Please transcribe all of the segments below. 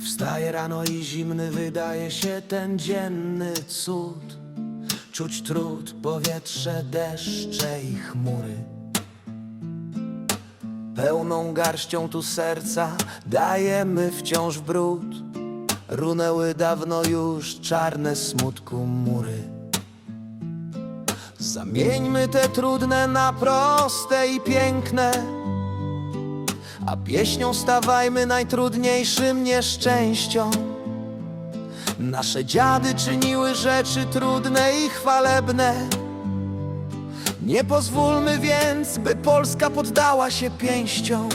Wstaje rano i zimny wydaje się ten dzienny cud. Czuć trud, powietrze, deszcze i chmury. Pełną garścią tu serca dajemy wciąż w brud. Runęły dawno już czarne smutku mury. Zamieńmy te trudne na proste i piękne A pieśnią stawajmy najtrudniejszym nieszczęściom. Nasze dziady czyniły rzeczy trudne i chwalebne. Nie pozwólmy więc, by Polska poddała się pięściom.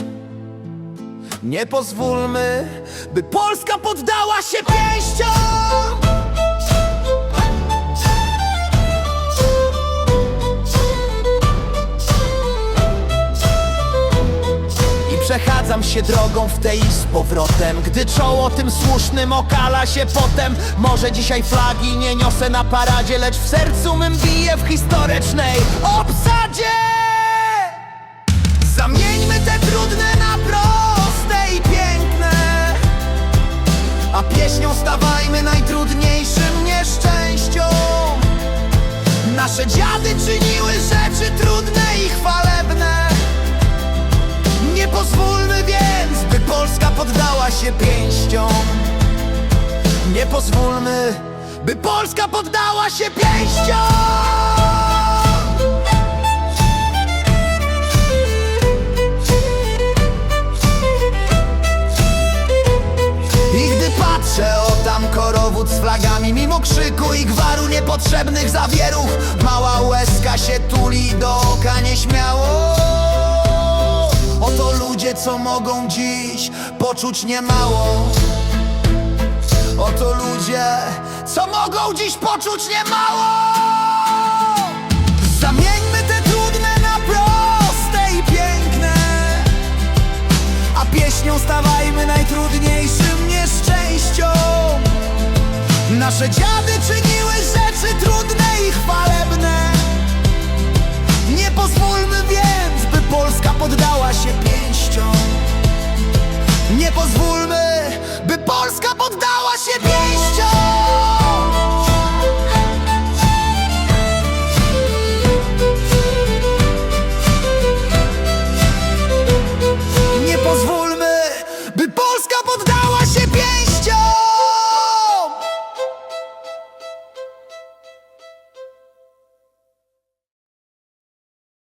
Nie pozwólmy, by Polska poddała się pięściom przechadzam się drogą w tej z powrotem. Gdy czoło tym słusznym okala się potem. Może dzisiaj flagi nie niosę na paradzie Lecz w sercu mym bije w historycznej obsadzie. Zamieńmy te trudne na proste i piękne. A pieśnią stawajmy najtrudniejszym nieszczęściom. Nasze dziady czyniły rzeczy trudne i chwalebne. nie pozwólmy więc, by Polska poddała się pięściom. Nie pozwólmy, by Polska poddała się pięściom. I gdy patrzę o tam korowód z flagami Mimo krzyku i gwaru niepotrzebnych zawierów Mała łezka się tuli do oka nieśmiało Oto ludzie, co mogą dziś poczuć niemało Oto ludzie, co mogą dziś poczuć niemało Zamieńmy te trudne na proste i piękne. A pieśnią stawajmy najtrudniejszym nieszczęściom. Nasze dziady czyniły rzeczy trudne się pięściom Nie pozwólmy,